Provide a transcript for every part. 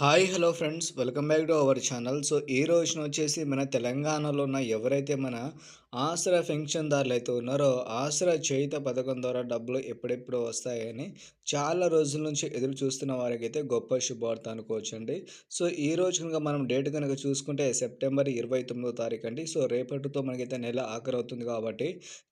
Hi hello friends. Welcome back to our channel. So ఈ రోజున వచ్చేసి మన తెలంగాణలో ఉన్న ఎవరైతే మన ఆసరా పెన్షన్దారులు అయితే ఉన్నారో ఆసరా చేయుత పథకం ద్వారా డబ్బులు ఎప్పుడెప్పుడు వస్తాయని చాలా రోజుల నుంచి ఎదురు చూస్తున్న వారికి అయితే గొప్ప శుభవార్త అనుకోవచ్చండి. సో ఈ రోజు కనుక మనం డేట్ కనుక చూసుకుంటే సెప్టెంబర్ ఇరవై తొమ్మిదో తారీఖు అండి. సో రేపటితో మనకైతే నెల ఆఖరి అవుతుంది కాబట్టి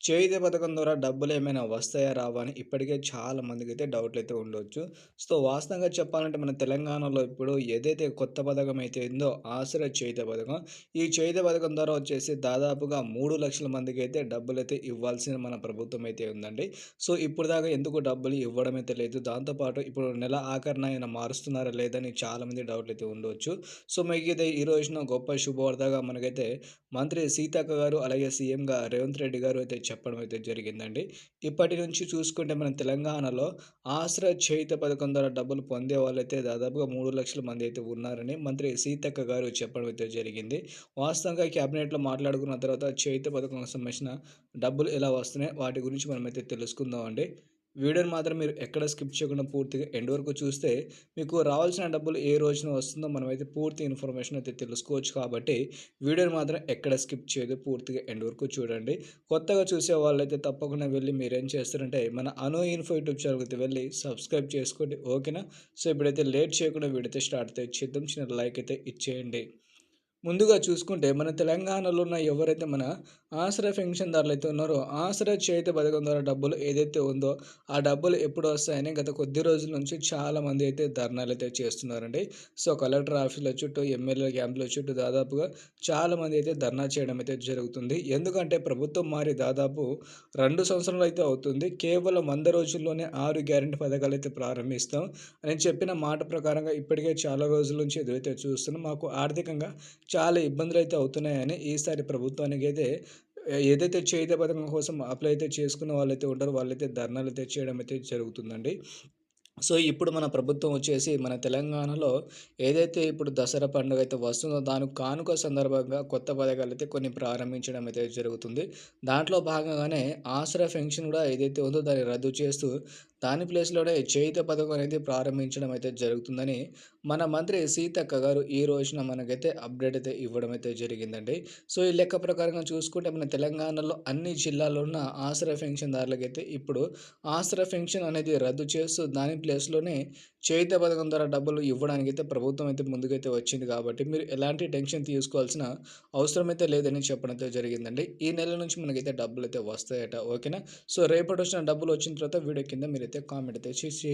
చేయుత పథకం ద్వారా డబ్బులు ఏమైనా వస్తాయా రావా అని ఇప్పటికే చాలా మందికి అయితే డౌట్లు అయితే ఉండొచ్చు. సో వాస్తవంగా చెప్పాలంటే మన తెలంగాణలో ఇప్పుడు ఏదైతే కొత్త పథకం అయితే ఉందో ఆసరా చేయుత పథకం ఈ చేయుత పథకం ద్వారా వచ్చేసి దాదాపుగా మూడు లక్షల మందికి అయితే డబ్బులు అయితే ఇవ్వాల్సిన మన ప్రభుత్వం అయితే ఉందండి. సో ఇప్పుడు దాకా ఎందుకు డబ్బులు ఇవ్వడం అయితే లేదు దాంతోపాటు ఇప్పుడు నెల ఆఖరణ ఆయన మారుస్తున్నారా లేదని చాలామంది డౌట్లు అయితే ఉండవచ్చు సో మీకైతే ఈ రోజున గొప్ప శుభవార్తగా మనకైతే మంత్రి సీతక్క గారు అలాగే సీఎంగా రేవంత్ రెడ్డి గారు అయితే చెప్పడం అయితే జరిగిందండి. ఇప్పటి నుంచి చూసుకుంటే మన తెలంగాణలో ఆశ్రయ చేయుత పథకం ద్వారా డబ్బులు పొందే వాళ్ళైతే దాదాపుగా మూడు లక్షల మంది అయితే ఉన్నారని మంత్రి సీతక్క గారు చెప్పడం అయితే జరిగింది. వాస్తవంగా క్యాబినెట్లో మాట్లాడుకున్న తర్వాత చేయిత పథకం సంబంధించిన డబ్బులు ఎలా వస్తున్నాయి? వాటి గురించి మనమైతే తెలుసుకుందాం అండి వీడియోని మాత్రం మీరు ఎక్కడ స్కిప్ చేయకుండా పూర్తిగా ఎండ్ వరకు చూస్తే మీకు రావాల్సిన డబ్బులు ఏ రోజున వస్తుందో మనమైతే పూర్తి ఇన్ఫర్మేషన్ అయితే తెలుసుకోవచ్చు కాబట్టి వీడియోని మాత్రం ఎక్కడ స్కిప్ చేయదు పూర్తిగా ఎండ్ వరకు చూడండి. కొత్తగా చూసే వాళ్ళైతే తప్పకుండా వెళ్ళి మీరేం చేస్తారంటే మన అనో ఇన్ఫో యూట్యూబ్ ఛానల్కి వెళ్ళి సబ్స్క్రైబ్ చేసుకోండి ఓకేనా? సో ఇప్పుడైతే లేట్ చేయకుండా వీడితే స్టార్ట్ అయితే చేద్దాం. చిన్న లైక్ అయితే ఇచ్చేయండి. ముందుగా చూసుకుంటే మన తెలంగాణలో ఉన్న ఎవరైతే మన ఆసరా పెన్షన్దారులు అయితే ఉన్నారో ఆసరా చేతి పథకం ద్వారా డబ్బులు ఏదైతే ఉందో ఆ డబ్బులు ఎప్పుడు వస్తాయని గత కొద్ది రోజుల నుంచి చాలామంది అయితే ధర్నాలు అయితే చేస్తున్నారండి. సో కలెక్టర్ ఆఫీసుల చుట్టూ ఎమ్మెల్యే క్యాంపుల చుట్టూ దాదాపుగా చాలామంది అయితే ధర్నా చేయడం అయితే జరుగుతుంది. ఎందుకంటే ప్రభుత్వం మారి దాదాపు రెండు సంవత్సరాలు అయితే అవుతుంది. కేవలం వంద రోజుల్లోనే ఆరు గ్యారెంటీ పథకాలు అయితే ప్రారంభిస్తాం అని చెప్పిన మాట ప్రకారంగా ఇప్పటికే చాలా రోజుల నుంచి ఎదురైతే చూస్తున్నాం. మాకు ఆర్థికంగా చాలా ఇబ్బందులు అయితే అవుతున్నాయని ఈసారి ప్రభుత్వానికి అయితే ఏదైతే చేయుత పథకం కోసం అప్లై అయితే చేసుకున్న వాళ్ళైతే ఉంటారో వాళ్ళైతే ధర్నాలు అయితే చేయడం అయితే జరుగుతుందండి. సో ఇప్పుడు మన ప్రభుత్వం వచ్చేసి మన తెలంగాణలో ఏదైతే ఇప్పుడు దసరా పండుగ అయితే వస్తుందో దానికి కానుక సందర్భంగా కొత్త పథకాలు అయితే కొన్ని ప్రారంభించడం అయితే జరుగుతుంది. దాంట్లో భాగంగానే ఆసరా పెన్షన్ కూడా ఏదైతే ఉందో దాన్ని రద్దు చేస్తూ దాని ప్లేస్లోనే చేయిత పథకం అనేది ప్రారంభించడం అయితే జరుగుతుందని మన మంత్రి సీతక్క గారు ఈ రోజున మనకైతే అప్డేట్ అయితే ఇవ్వడం అయితే జరిగిందండి. సో ఈ లెక్క ప్రకారంగా చూసుకుంటే మన తెలంగాణలో అన్ని జిల్లాల్లో ఉన్న ఆసరా పెన్షన్దారులకైతే ఇప్పుడు ఆసరా పెన్షన్ అనేది రద్దు చేస్తూ దాని ప్లేస్లోనే చేయిత పథకం ద్వారా డబ్బులు ఇవ్వడానికి అయితే ప్రభుత్వం అయితే ముందుకైతే వచ్చింది కాబట్టి మీరు ఎలాంటి టెన్షన్ తీసుకోవాల్సిన అవసరం అయితే లేదని చెప్పడం అయితే జరిగిందండి. ఈ నెల నుంచి మనకైతే డబ్బులు అయితే వస్తాయట ఓకేనా? సో రేపటి వచ్చిన డబ్బులు వచ్చిన తర్వాత వీడియో కింద మీరు మీరైతే కామెంట్ అయితే చేసి